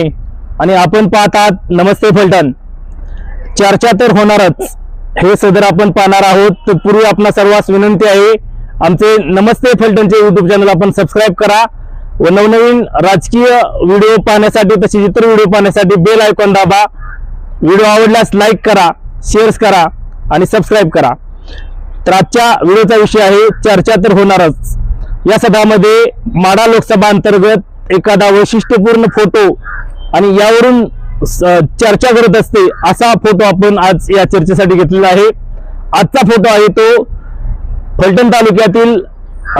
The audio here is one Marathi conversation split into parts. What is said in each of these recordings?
आणि आपण पाहतात नमस्ते फलटण. चर्चा तर होणारच. हे सदर आपण पाहणार आहोत. पूर्वी आपणा सर्वांस विनंती आहे आमचे नमस्ते फलटणचे युट्यूब चॅनल आपण सबस्क्राईब करा. व नवनवीन राजकीय व्हिडिओ पाहण्यासाठी तसेच इतर व्हिडिओ पाहण्यासाठी बेल आयकॉन दाबा. व्हिडिओ आवडल्यास लाईक करा शेअर्स करा आणि सबस्क्राईब करा. तर आजच्या व्हिडिओचा विषय आहे चर्चा तर होणारच. या सभामध्ये माडा लोकसभा अंतर्गत एखादा वैशिष्ट्यपूर्ण फोटो आणि यावरून स- चर्चा करत असते. असा फोटो आपण आज या चर्चेसाठी घेतलेला आहे. आजचा फोटो आहे तो फलटण तालुक्यातील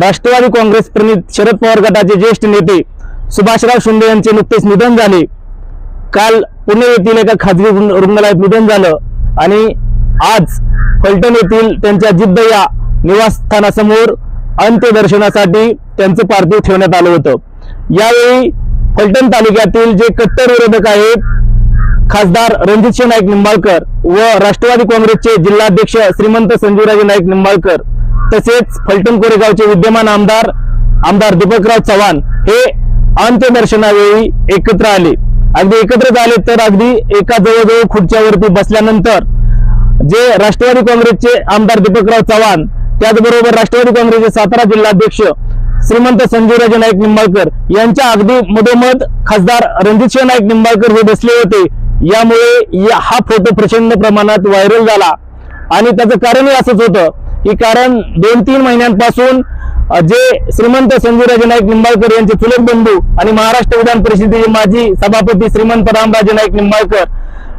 राष्ट्रवादी काँग्रेस प्रणित शरद पवार गटाचे ज्येष्ठ नेते सुभाषराव शिंदे यांचे नुकतेच निधन झाले. काल पुणे येथील एका खाजगी रुग्णालयात निधन झालं आणि आज फलटण येथील त्यांच्या जिद्द या निवासस्थानासमोर अंत्यदर्शनासाठी त्यांचं पार्थिव ठेवण्यात आलं होतं. यावेळी फलटण तालुक्यातील जे कट्टर विरोधक आहेत खासदार रणजितसिंह नाईक निंबाळकर व राष्ट्रवादी काँग्रेसचे जिल्हाध्यक्ष श्रीमंत संजीवराजे नाईक निंबाळकर तसेच फलटण कोरेगावचे विद्यमान आमदार आमदार दीपकराव चव्हाण हे अंत्यदर्शनावेळी एकत्र आले. अगदी एकत्र झाले तर अगदी एका जवळजवळ खुर्च्यावरती बसल्यानंतर जे राष्ट्रवादी काँग्रेसचे आमदार दीपकराव चव्हाण त्याचबरोबर राष्ट्रवादी काँग्रेसचे सातारा जिल्हाध्यक्ष श्रीमंत संजयराजे नाईक निंबाळकर यांच्या अगदी मधोमध खासदार रणजितसिंह नाईक निंबाळकर हे बसले होते. यामुळे या- हा फोटो प्रचंड प्रमाणात व्हायरल झाला. आणि त्याचं कारणही असंच होतं की कारण दोन तीन महिन्यांपासून जे श्रीमंत संजयराजे नाईक निंबाळकर यांचे चुलत बंधू आणि महाराष्ट्र विधान परिषदेचे माजी सभापती श्रीमंत रामराजे नाईक निंबाळकर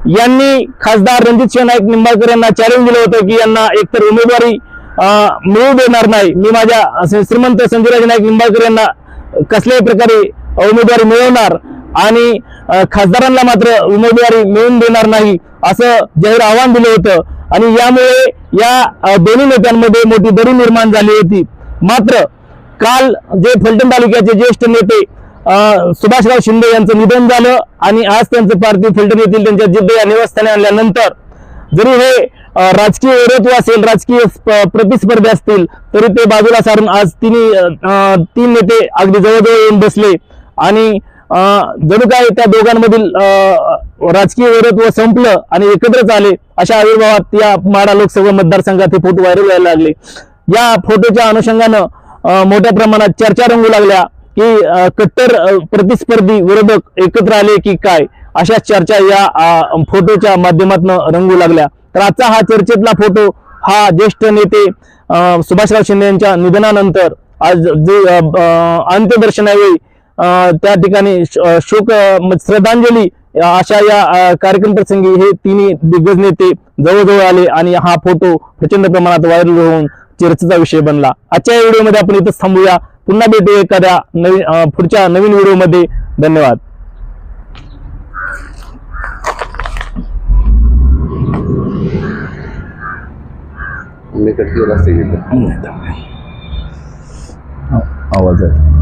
यांनी खासदार रणजितसिंह नाईक निंबाळकर यांना चॅलेंज दिलं होतं की यांना एकतर उमेदवारी मिळू देणार नाही. मी माझ्या असे श्रीमंत संजयराजे नाईक निंबाळकर यांना कसल्याही प्रकारे उमेदवारी मिळवणार आणि खासदारांना मात्र उमेदवारी मिळवून देणार नाही असं जाहीर आव्हान दिलं होतं. आणि यामुळे या दोन्ही नेत्यांमध्ये मोठी दरी निर्माण झाली होती. मात्र काल जे फलटण तालुक्याचे ज्येष्ठ नेते सुभाषराव शिंदे यांचं निधन झालं आणि आज त्यांचं पार्थिव फलटण येथील त्यांच्या जिद्द या निवासस्थानी आणल्यानंतर जरी हे राजकीय विरोध असेल राजकीय प्रतिस्पर्धी असतील तरी ते बाजूला सारून आज तिन्ही तीन नेते अगदी जवळजवळ येऊन बसले. आणि जणू काय त्या दोघांमधील राजकीय विरोध संपलं आणि एकत्रच आले अशा आविर्भावात या माडा लोकसभा मतदारसंघात हे फोटो व्हायरल व्हायला लागले. या फोटोच्या अनुषंगानं मोठ्या प्रमाणात चर्चा रंगू लागल्या की कट्टर प्रतिस्पर्धी विरोधक एकत्र आले की काय? अशा चर्चा या फोटोच्या माध्यमातून रंगू लागल्या. तर आजचा हा चर्चेतला फोटो हा ज्येष्ठ नेते सुभाषराव शिंदे यांच्या निधनानंतर आज जे अंत्यदर्शनावेळी त्या ठिकाणी श- शोक श्रद्धांजली अशा या कार्यक्रम प्रसंगी हे तिन्ही दिग्गज नेते जवळजवळ आले आणि हा फोटो प्रचंड प्रमाणात व्हायरल होऊन चर्चेचा विषय बनला. आजच्या व्हिडिओमध्ये आपण इथंच थांबूया. पुन्हा भेटू एखाद्या नवीन पुढच्या नवीन व्हिडिओमध्ये. धन्यवाद. मी कट केला असेल आवाज आहे.